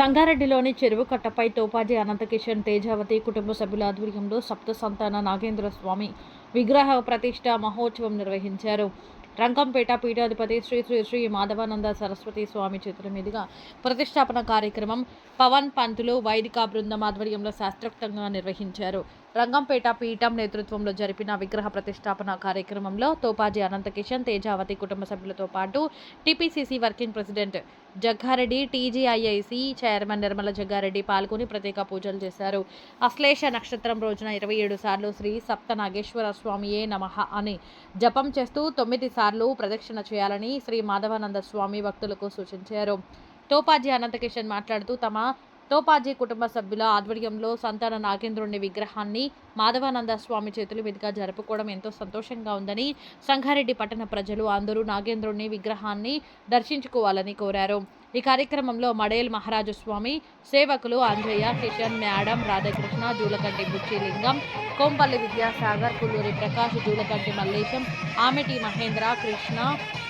సంగారెడ్డిలోని చెరువు కట్టపై తోపాజీ అనంతకిషన్ తేజావతి కుటుంబ సభ్యుల ఆధ్వర్యంలో సప్త సంతాన నాగేంద్ర స్వామి విగ్రహ ప్రతిష్ట మహోత్సవం నిర్వహించారు. రంగంపేట పీఠాధిపతి శ్రీ శ్రీ శ్రీ మాధవానంద సరస్వతి స్వామి చేతుల మీదుగా ప్రతిష్టాపన కార్యక్రమం పవన్ పంతులు వైదిక బృందం ఆధ్వర్యంలో శాస్త్రోక్తంగా నిర్వహించారు. రంగంపేట పీఠం నేతృత్వంలో జరిపిన విగ్రహ ప్రతిష్టాపన కార్యక్రమంలో తోపాజీ అనంతకిషన్ తేజావతి కుటుంబ సభ్యులతో పాటు TPCC working president Jaggareddy TGIIC chairman Nirmala Jaggareddy పాల్గొని ప్రత్యేక పూజలు చేశారు. అశ్లేష నక్షత్రం రోజున ఇరవై ఏడు సార్లు శ్రీ సప్త నాగేశ్వర స్వామియే నమః అని జపం చేస్తూ తొమ్మిది సార్లు ప్రదక్షిణ చేయాలని శ్రీ మాధవానంద స్వామి భక్తులకు సూచించారు. తోపాజీ అనంతకిషన్ మాట్లాడుతూ తమ తోపాజీ కుటుంబ సభ్యుల ఆధ్వర్యంలో సంతాన నాగేంద్రుని విగ్రహాన్ని మాధవానంద స్వామి చేతుల మీదుగా జరుపుకోవడం ఎంతో సంతోషంగా ఉందని సంగారెడ్డి పట్టణ ప్రజలు అందరూ నాగేంద్రుని విగ్రహాన్ని దర్శించుకోవాలని కోరారు. ఈ కార్యక్రమంలో మడేల్ మహారాజు స్వామి సేవకులు అంజయ్య కిషన్ మేడం రాధాకృష్ణ జూలకంటి బుచ్చిలింగం కోంపల్లి విద్యాసాగర్ కుల్లూరి ప్రకాష్ జూలకంటి మల్లేశం ఆమెటి మహేంద్ర కృష్ణ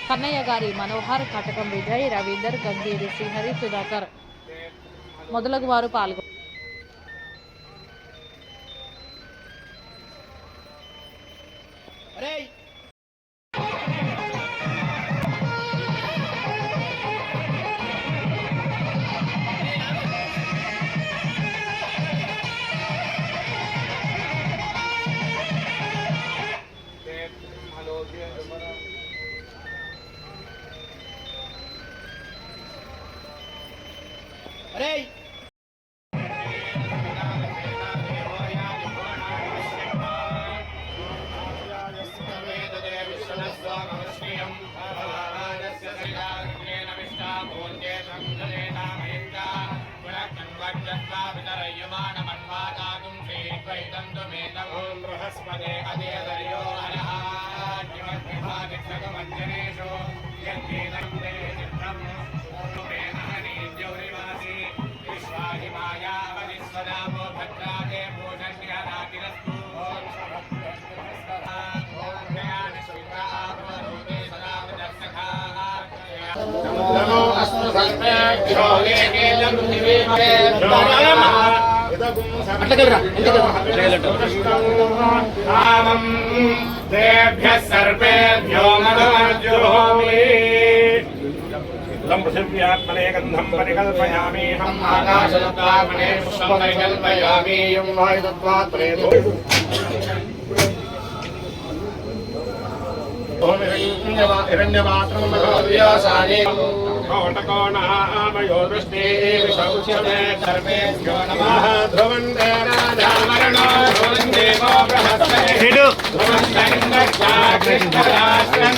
కన్నయ్య గారి మనోహర్ కటకం విజయ్ రవీందర్ గంగేరి శ్రీహరి సుధాకర్. మొదలగు వారు పాల్గొన్నారు అరే బృహస్పదే అదే అస్తు సర్వేభ్యో ఏకేలం రామం తేభ్యः సర్వేభ్యో మధుమర్జుహోమి పృథివ్యాత్మనే గంధం పరికల్పయామేహం ఆకాశత్వాత్మనే పుష్పం పరికల్పయామి యం వాయుతత్వాత్మనే హిరణ్యమాత్రం భగవద్వ్యాసానే కోటకోణామయో దృష్టే విశౌచ్యతే సర్వేభ్యో నమః ధ్రువంతే రాజామరణో ధ్రువం దేవో బృహస్పతి ధ్రువం సంగచ్చా కృష్ణరాష్ట్రం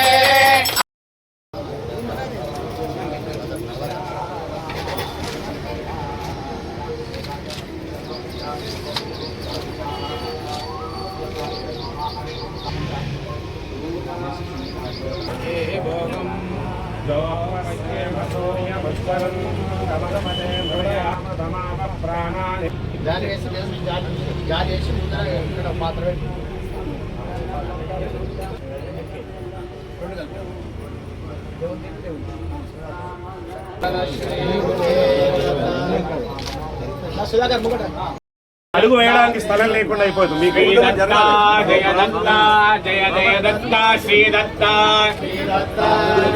జాలి వేసి వేసి జాలి జాలి వేసి ముందర ఇక్కడ పాత్ర పెట్టి రెండు కలిపి. దేవుని తిప్పి దేవుని. నా సుధాకర్ ముంగట అడుగు వేయడానికి స్థలం లేకుండా అయిపోతుంది. మీకు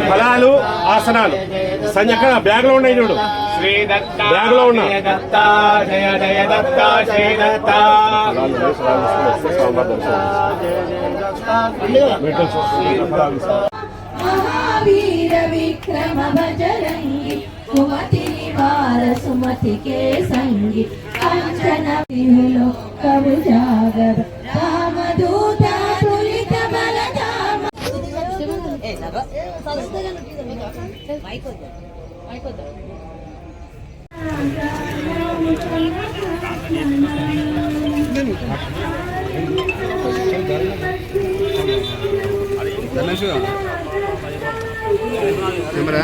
ఫలాలు ఆసనాలు. సంజయ్ బ్యాగ్లో ఉన్నాయి చూడు. శ్రీ దత్త బ్యాగ్లో ఉన్నా. జయ దత్త జయ సుమతి వార సుమతికే సంగి కాంచన కము జాగర. రామదూత తులిత బల ధామ. అది ఇంటర్నేషనల్ కెమెరా?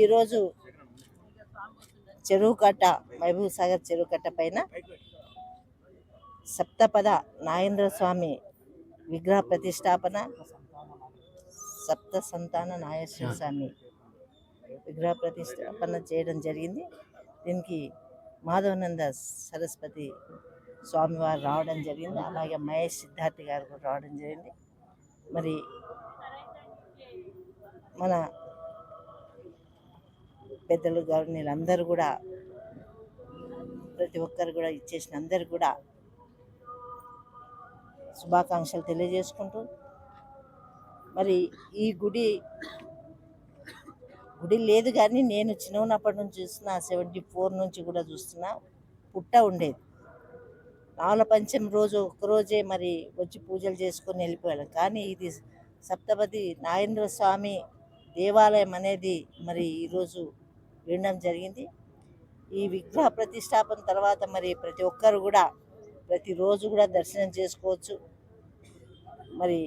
ఈరోజు చెరువు కట్ట మహబూబ్ సాగర్ చెరువు కట్ట పైన సప్తపద నాగేంద్ర స్వామి విగ్రహ ప్రతిష్టాపన సప్త సంతాన నాగేశ్వర స్వామి విగ్రహ ప్రతిష్టాపన చేయడం జరిగింది. దీనికి మాధవనంద సరస్వతి స్వామివారు రావడం జరిగింది. అలాగే మహేష్ సిద్ధార్థి గారు కూడా రావడం జరిగింది. మరి మన పెద్దలు గారు అందరూ కూడా ప్రతి ఒక్కరు కూడా ఇచ్చేసిన అందరు కూడా శుభాకాంక్షలు తెలియజేసుకుంటూ మరి ఈ గుడి గుడి లేదు కానీ నేను చిన్నప్పటి నుంచి చూస్తున్నా సెవెంటీ ఫోర్ నుంచి కూడా చూస్తున్నా పుట్ట ఉండేది. రావుల పంచం రోజు ఒక్కరోజే మరి వచ్చి పూజలు చేసుకొని వెళ్ళిపోయాడు. కానీ ఇది సప్తపది నాగేంద్ర స్వామి దేవాలయం అనేది మరి ఈరోజు వినడం జరిగింది. ఈ విగ్రహ ప్రతిష్టాపన తర్వాత మరి ప్రతి ఒక్కరు కూడా ప్రతిరోజు కూడా దర్శనం చేసుకోవచ్చు. మరి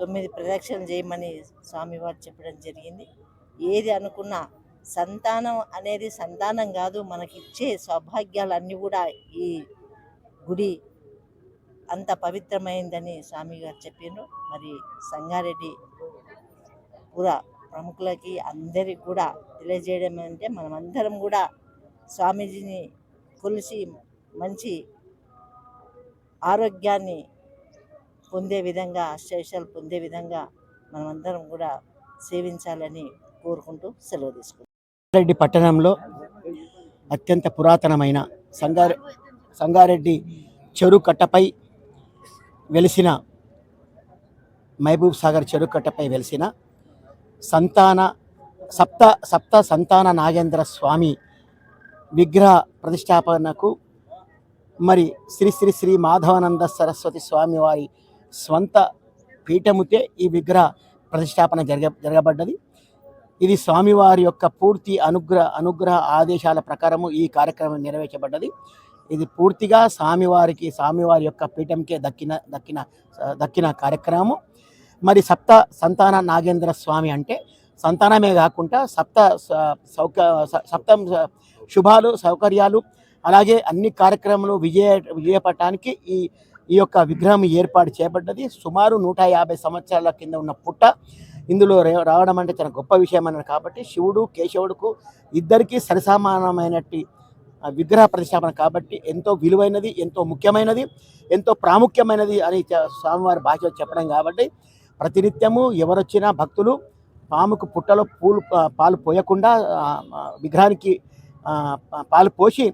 తొమ్మిది ప్రదక్షిణలు చేయమని స్వామివారు చెప్పడం జరిగింది. ఏది అనుకున్నా సంతానం అనేది సంతానం కాదు మనకిచ్చే సౌభాగ్యాలన్నీ కూడా ఈ గుడి అంత పవిత్రమైందని స్వామి గారు చెప్పిండ్రు మరి సంగారెడ్డి పుర ప్రముఖులకి అందరికి కూడా తెలియజేయడం అంటే మనమందరం కూడా స్వామీజీని కొలిసి మంచి ఆరోగ్యాన్ని పొందే విధంగా అష్టవిషయాలు పొందే విధంగా మనమందరం కూడా సేవించాలని కోరుకుంటూ సెలవు తీసుకుంటాం సంగారెడ్డి పట్టణంలో అత్యంత పురాతనమైన సంగారె సంగారెడ్డి చెరుకట్టపై వెలిసిన మహబూబ్ సాగర్ చెరుకట్టపై వెలిసిన సంతాన సప్త సప్త సంతాన నాగేంద్ర స్వామి విగ్రహ ప్రతిష్టాపనకు మరి శ్రీ శ్రీ శ్రీ మాధవానంద సరస్వతి స్వామి వారి స్వంత పీఠముతే ఈ విగ్రహ ప్రతిష్టాపన జరగ జరగబడ్డది. ఇది స్వామివారి యొక్క పూర్తి అనుగ్రహ అనుగ్రహ ఆదేశాల ప్రకారము ఈ కార్యక్రమం నెరవేర్చబడ్డది. ఇది పూర్తిగా స్వామివారికి స్వామివారి యొక్క పీఠంకే దక్కిన దక్కిన దక్కిన కార్యక్రమము. మరి సప్త సంతాన నాగేంద్ర స్వామి అంటే సంతానమే కాకుండా సప్త స- సౌక సప్తం శుభాలు సౌకర్యాలు అలాగే అన్ని కార్యక్రమాలు విజయ విజయపడటానికి ఈ ఈ యొక్క విగ్రహం ఏర్పాటు చేయబడ్డది. సుమారు నూట యాభై సంవత్సరాల కింద ఉన్న పుట్ట. ఇందులో రావడం అంటే చాలా గొప్ప విషయం అన్నది కాబట్టి శివుడు కేశవుడుకు ఇద్దరికీ సరిసమానమైనట్టు విగ్రహ ప్రతిష్టాపన కాబట్టి ఎంతో విలువైనది ఎంతో ముఖ్యమైనది ఎంతో ప్రాముఖ్యమైనది అని స్వామివారి భాషలో చెప్పడం కాబట్టి ప్రతినిత్యము ఎవరొచ్చినా భక్తులు పాముకు పుట్టలో పూలు పాలు పోయకుండా విగ్రహానికి పాలు పోసి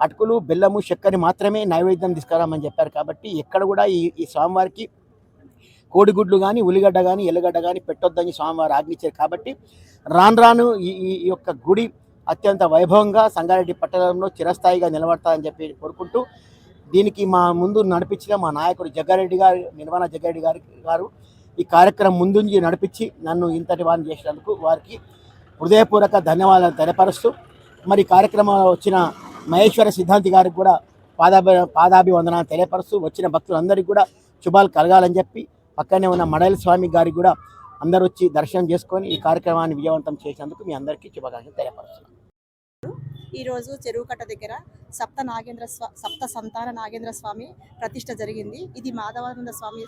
అటుకులు బెల్లము చక్కెర మాత్రమే నైవేద్యం తీసుకురామని చెప్పారు కాబట్టి ఎక్కడ కూడా ఈ ఈ స్వామివారికి కోడిగుడ్లు కానీ ఉల్లిగడ్డ కానీ ఎల్లగడ్డ కానీ పెట్టొద్దని స్వామివారు ఆజ్ఞించారు కాబట్టి రాను రాను ఈ ఈ యొక్క గుడి అత్యంత వైభవంగా సంగారెడ్డి పట్టణంలో చిరస్థాయిగా నిలబడతాదని చెప్పి కోరుకుంటూ దీనికి మా ముందు నడిపించిన మా నాయకుడు జగ్గారెడ్డి గారు నిర్మాణ జగ్గారెడ్డి గారి గారు ఈ కార్యక్రమం ముందుంచి నడిపించి నన్ను ఇంతటి వారిని చేసినందుకు వారికి హృదయపూర్వక ధన్యవాదాలు తెలియపరుస్తూ మరి కార్యక్రమంలో వచ్చిన మహేశ్వర సిద్ధాంతి గారికి కూడా పాదాభి పాదాభివందనాలు తెలియపరుస్తూ వచ్చిన భక్తులందరికీ కూడా శుభాలు కలగాలని చెప్పి పక్కనే ఉన్న మడల స్వామి గారికి కూడా అందరూ వచ్చి దర్శనం చేసుకొని ఈ కార్యక్రమాన్ని విజయవంతం చేసినందుకు మీ అందరికీ శుభాకాంక్షలు తెలియపరుస్తున్నాను. ఈరోజు చెరువుకట్ట దగ్గర సప్త నాగేంద్ర స్వా సప్త సంతాన నాగేంద్ర స్వామి ప్రతిష్ట జరిగింది. ఇది మాధవానంద స్వామి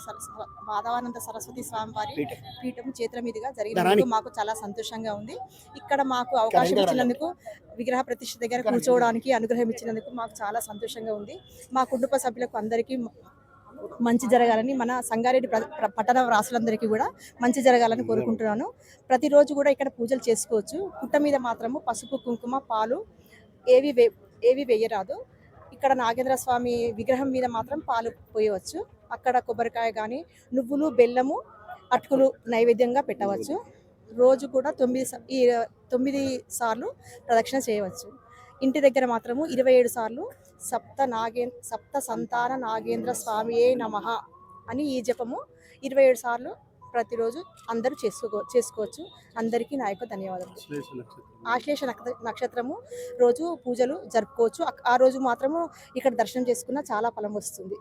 మాధవానంద సరస్వతి స్వామి వారి పీఠం. చేతుల మీదుగా. జరిగినందుకు మాకు చాలా సంతోషంగా ఉంది. ఇక్కడ మాకు అవకాశం ఇచ్చినందుకు విగ్రహ ప్రతిష్ట దగ్గర కూర్చోవడానికి అనుగ్రహం ఇచ్చినందుకు మాకు చాలా సంతోషంగా ఉంది. మా కుటుంబ సభ్యులకు అందరికీ మంచి జరగాలని మన సంగారెడ్డి పట్టణ రాసులందరికీ కూడా మంచి జరగాలని కోరుకుంటున్నాను. ప్రతిరోజు కూడా ఇక్కడ పూజలు చేసుకోవచ్చు. పుట్ట మీద మాత్రము పసుపు కుంకుమ పాలు ఏవి వే ఏవి వేయరాదు. ఇక్కడ నాగేంద్ర స్వామి విగ్రహం మీద మాత్రం పాలు పోయవచ్చు. అక్కడ కొబ్బరికాయ కానీ నువ్వులు బెల్లము అటుకులు నైవేద్యంగా పెట్టవచ్చు. రోజు కూడా తొమ్మిది ఈ తొమ్మిది సార్లు ప్రదక్షిణ చేయవచ్చు. ఇంటి దగ్గర మాత్రము ఇరవై ఏడు సార్లు సప్త నాగే సప్త సంతాన నాగేంద్ర స్వామియే నమ అని ఈ జపము ఇరవై ఏడు సార్లు ప్రతిరోజు అందరూ చేసుకో చేసుకోవచ్చు. అందరికీ నా యొక్క ధన్యవాదాలు ఆశ్లేష నక్ష- నక్షత్రము రోజు పూజలు జరుపుకోవచ్చు. ఆ రోజు మాత్రము ఇక్కడ దర్శనం చేసుకున్న చాలా ఫలం వస్తుంది.